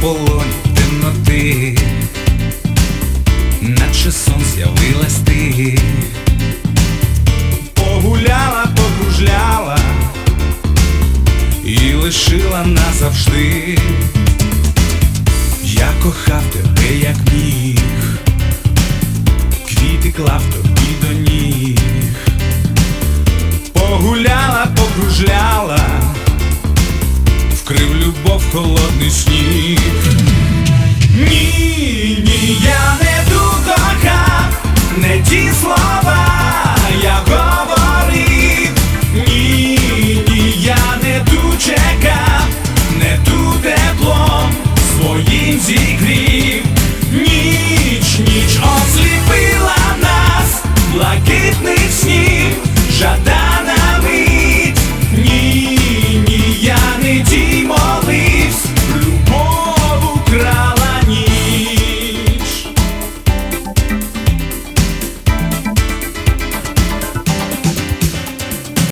полоні темноти, наче сон з'явилась ти, погуляла, погужляла і лишила назавжди. любов, холодний сніг. Ні, ні, я не дудока, не ті слова я говорив. Ні, ні, я не ту чека, не ту теплом своїм зігрів.